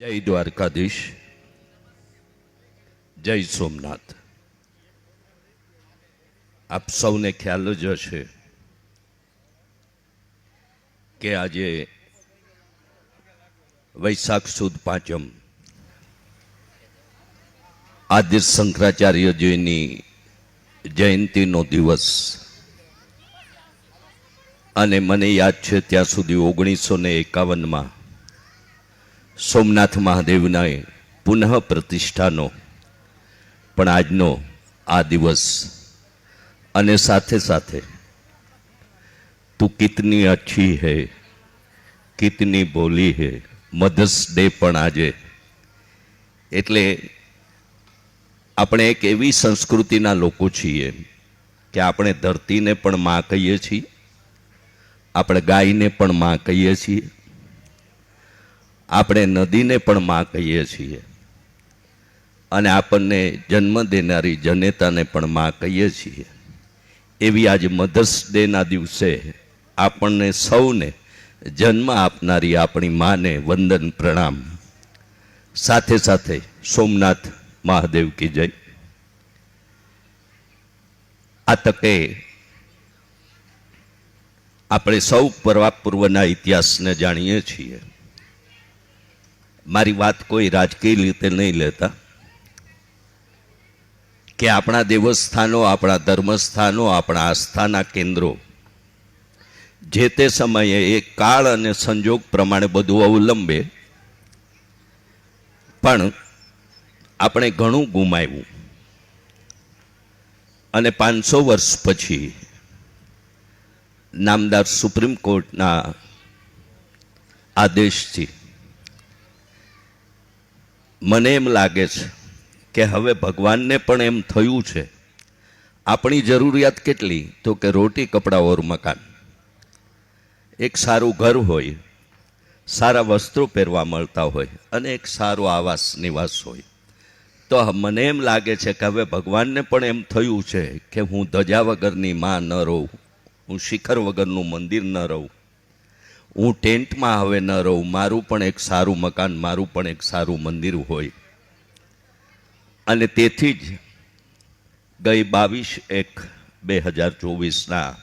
જય દ્વારકાધીશ. જય સોમનાથ. આપ સૌને ખ્યાલ જ હશે કે આજે વૈશાખ સુદ પાંચમ આદિ શંકરાચાર્યજીની જયંતીનો દિવસ. અને મને યાદ છે, ત્યાં સુધી ઓગણીસો ને એકાવનમાં સોમનાથ મહાદેવના પુનઃ પ્રતિષ્ઠાનો. પણ આજનો આ દિવસ અને સાથે સાથે તું કિતની અચ્છી હે, કિતની બોલી હે મધર્સ ડે પણ આજે. એટલે આપણે એક એવી સંસ્કૃતિના લોકો છીએ કે આપણે ધરતીને પણ માં કહીએ છીએ, આપણે ગાયને પણ માં કહીએ છીએ આપણે નદીને પણ માં કહીએ છીએ. અને આપણને જન્મ દેનારી જનેતાને પણ માં કહીએ છીએ. એવી આજે મધર્સ ડેના દિવસે આપણને સૌને જન્મ આપનારી આપણી માને વંદન પ્રણામ. સાથે સાથે સોમનાથ મહાદેવ કી જય. આ તકે આપણે સૌ પૂર્વના ઇતિહાસને જાણીએ છીએ. મારી વાત કોઈ રાજકીય રીતે નહીં લેતા. કે આપણા દેવસ્થાનો, આપણા ધર્મસ્થાનો, આપણા આસ્થાના કેન્દ્રો, જે તે સમયે એ કાળ અને સંજોગ પ્રમાણે બધું અવલંબે. પણ આપણે ઘણું ગુમાવ્યું. અને પાંચસો વર્ષ પછી નામદાર સુપ્રીમ કોર્ટના આદેશથી મને એમ લાગે છે કે હવે ભગવાનને પણ એમ થયું છે. આપણી જરૂરિયાત કેટલી? તો કે રોટી, કપડાં ઓર મકાન. એક સારું ઘર હોય, સારા વસ્ત્રો પહેરવા મળતા હોય અને એક સારો આવાસ, નિવાસ હોય. તો મને એમ લાગે છે કે હવે ભગવાનને પણ એમ થયું છે કે હું ધજા વગરની માં ન રહું, હું શિખર વગરનું મંદિર ન રહું. હું ટેન્ટમાં હવે ન રહું, મારું પણ એક સારું મકાન, મારું પણ એક સારું મંદિર હોય. અને તેથી જ ગઈ બાવીસ એક બે હજાર ચોવીસના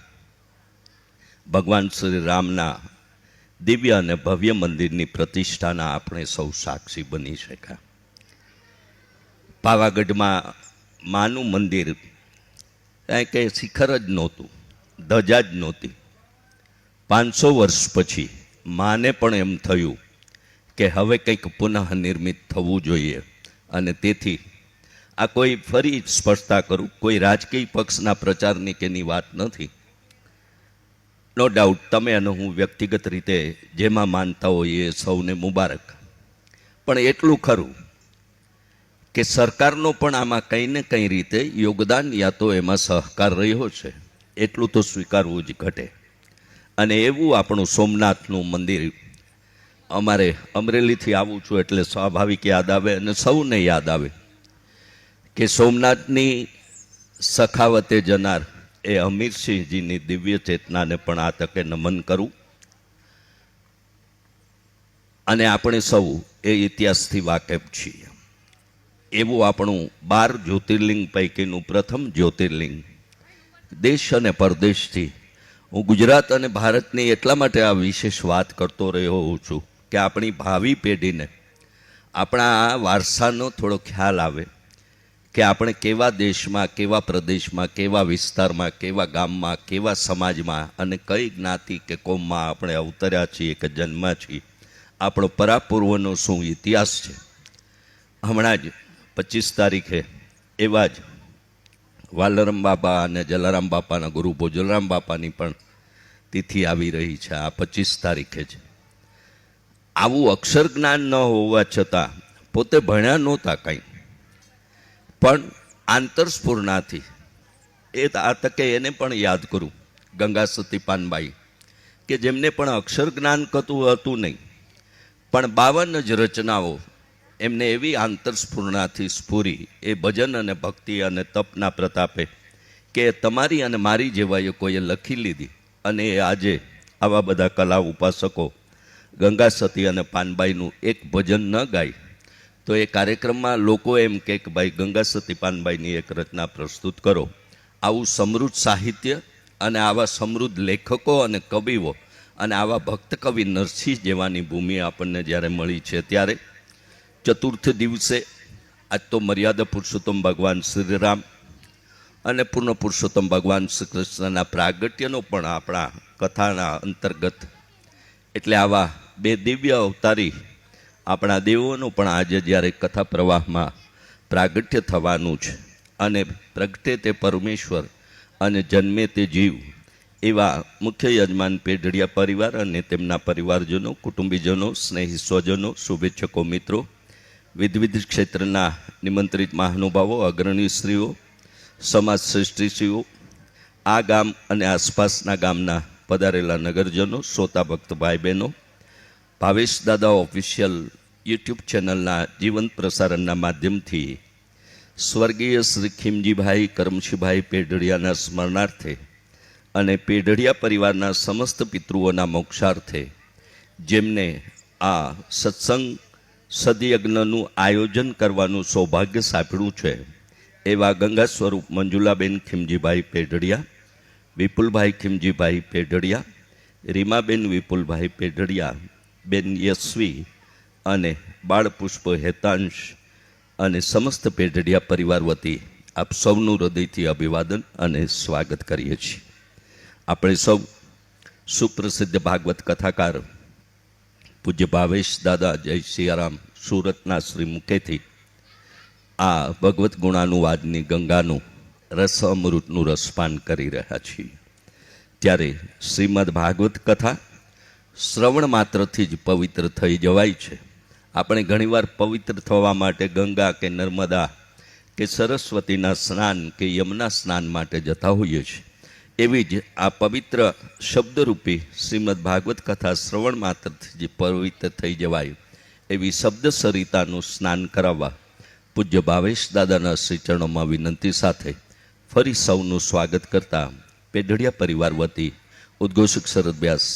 ભગવાન શ્રી રામના દિવ્ય અને ભવ્ય મંદિરની પ્રતિષ્ઠાના આપણે સૌ સાક્ષી બની શક્યા. પાવાગઢમાં માનું મંદિર કાંઈ કંઈ શિખર જ નહોતું, ધજા જ નહોતી. પાંચસો વર્ષ પછી માને પણ એમ થયું કે હવે કંઈક પુનઃ નિર્મિત થવું જોઈએ. અને તેથી આ કોઈ ફરી સ્પષ્ટતા કરું, કોઈ રાજકીય પક્ષના પ્રચારની કેની વાત નથી. નો ડાઉટ તમે અને હું વ્યક્તિગત રીતે જેમાં માનતા હોઈએ સૌને મુબારક. પણ એટલું ખરું કે સરકારનો પણ આમાં કંઈ ને કંઈ રીતે યોગદાન યા તો એમાં સહકાર રહ્યો છે. એટલું તો સ્વીકારવું જ ઘટે. અને એવું આપણું સોમનાથનું મંદિર. અમારે અમરેલીથી આવું છું એટલે સ્વાભાવિક યાદ આવે અને સૌને યાદ આવે કે સોમનાથની સખાવતે જનાર એ અમીરસિંહજીની દિવ્ય ચેતનાને પણ આ તકે નમન કરું. અને આપણે સૌ એ ઇતિહાસથી વાકેફ છીએ. એવું આપણું બાર જ્યોતિર્લિંગ પૈકીનું પ્રથમ જ્યોતિર્લિંગ દેશ અને પરદેશથી હું ગુજરાત અને ભારતની એટલા માટે આ વિશેષ વાત કરતો રહ્યો છું કે આપણી ભાવિ પેઢીને આપણા વારસાનો થોડો ખ્યાલ આવે કે આપણે કેવા દેશમાં, કેવા પ્રદેશમાં, કેવા વિસ્તારમાં, કેવા ગામમાં, કેવા સમાજમાં અને કઈ જ્ઞાતિ કે કોમમાં આપણે અવતર્યા છીએ કે જન્મ્યા છીએ, આપણો પરાપૂર્વનો શું ઇતિહાસ છે? હમણાં જ પચીસ તારીખે એવા જ વાલરામ બાપા અને જલારામ બાપાના ગુરુ ભોજલરામ બાપાની પણ તિથિ આવી રહી છે. આ પચીસ તારીખે છે. આવું અક્ષર જ્ઞાન ન હોવા છતાં પોતે ભણ્યા નહોતા કંઈ. પણ આંતરસ્ફૂર્ણાથી એ આ તકે એને પણ યાદ કરું. ગંગા સતી પાનબાઈ કે જેમને પણ અક્ષર જ્ઞાન કતું હતું નહીં, પણ બાવન જ રચનાઓ એમને એવી આંતરસ્ફૂર્ણાથી સ્ફૂરી એ ભજન અને ભક્તિ અને તપના પ્રતાપે કે તમારી અને મારી જેવાએ કોઈએ લખી લીધી અને એ આજે આવા બધા કલા ઉપાસકો ગંગા સતી અને પાનબાઈનું એક ભજન ન ગાય, તો એ કાર્યક્રમમાં લોકો એમ કે ભાઈ ગંગા સતી પાનબાઈની એક રચના પ્રસ્તુત કરો. આવું સમૃદ્ધ સાહિત્ય અને આવા સમૃદ્ધ લેખકો અને કવિઓ અને આવા ભક્ત કવિ નરસિંહ જેવાની ભૂમિ આપણને જ્યારે મળી છે ત્યારે ચતુર્થ દિવસે આજ તો મર્યાદા પુરુષોત્તમ ભગવાન શ્રીરામ અને પૂર્ણ પુરુષોત્તમ ભગવાન શ્રી કૃષ્ણના પ્રાગટ્યનો પણ આપણા કથાના અંતર્ગત. એટલે આવા બે દિવ્ય અવતારી આપણા દેવોનો પણ આજે જ્યારે કથા પ્રવાહમાં પ્રાગટ્ય થવાનું છે અને પ્રગટે તે પરમેશ્વર અને જન્મે તે જીવ એવા મુખ્ય યજમાન પેઢડિયા પરિવાર અને તેમના પરિવારજનો, કુટુંબીજનો, સ્નેહી સ્વજનો, શુભેચ્છકો મિત્રો વિવિધ ક્ષેત્રના નિમંત્રિત મહાનુભાવો, અગ્રણી સ્ત્રીઓ સમાજ શ્રેષ્ઠીશ્રીઓ આ ગામ અને આસપાસના ગામના પધારેલા નગરજનો, શ્રોતા ભક્ત ભાઈ બહેનો ભાવેશ દાદા ઓફિશિયલ યુટ્યુબ ચેનલના જીવંત પ્રસારણના માધ્યમથી સ્વર્ગીય શ્રી ખીમજીભાઈ, કરમશીભાઈ પેઢડિયાના સ્મરણાર્થે અને પેઢડિયા પરિવારના સમસ્ત પિતૃઓના મોક્ષાર્થે જેમને આ સત્સંગ સદયજ્ઞનું આયોજન કરવાનું સૌભાગ્ય સાંપડ્યું છે એવા ગંગા સ્વરૂપ મંજુલાબેન ખીમજીભાઈ પેઢડિયા, વિપુલભાઈ ખીમજીભાઈ પેઢડિયા, રીમાબેન વિપુલભાઈ પેઢડિયા, બેન યશવી અને બાળપુષ્પ હેતાંશ અને સમસ્ત પેઢડિયા પરિવાર વતી આપ સૌનું હૃદયથી અભિવાદન અને સ્વાગત કરીએ છીએ. આપણે સૌ સુપ્રસિદ્ધ ભાગવત કથાકાર પૂજ્ય ભાવેશ દાદા, જય સિયારામ, સુરતના શ્રી મુખેથી. આ ભગવત ગુણાનુવાદની ગંગાનું રસ અમૃતનું રસપાન કરી રહ્યા છીએ. ત્યારે શ્રીમદ ભાગવત કથા શ્રવણ માત્રથી જ પવિત્ર થઈ જવાય છે. આપણે ઘણીવાર પવિત્ર થવા માટે ગંગા કે નર્મદા કે સરસ્વતીના સ્નાન કે યમુના સ્નાન માટે જતા હોઈએ છીએ. એવી જ આ પવિત્ર શબ્દરૂપી શ્રીમદ ભાગવત કથા શ્રવણ માત્રથી જે પવિત્ર થઈ જવાય એવી શબ્દ સરિતાનું સ્નાન કરાવવા પૂજ્ય ભાવેશ દાદાના શ્રી ચરણોમાં વિનંતી સાથે ફરી સૌનું સ્વાગત કરતા પેઢડિયા પરિવાર વતી ઉદ્ઘોષક શરદ વ્યાસ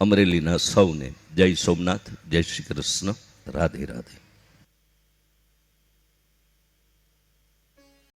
અમરેલીના સૌને જય સોમનાથ, જય શ્રી કૃષ્ણ, રાધે રાધે.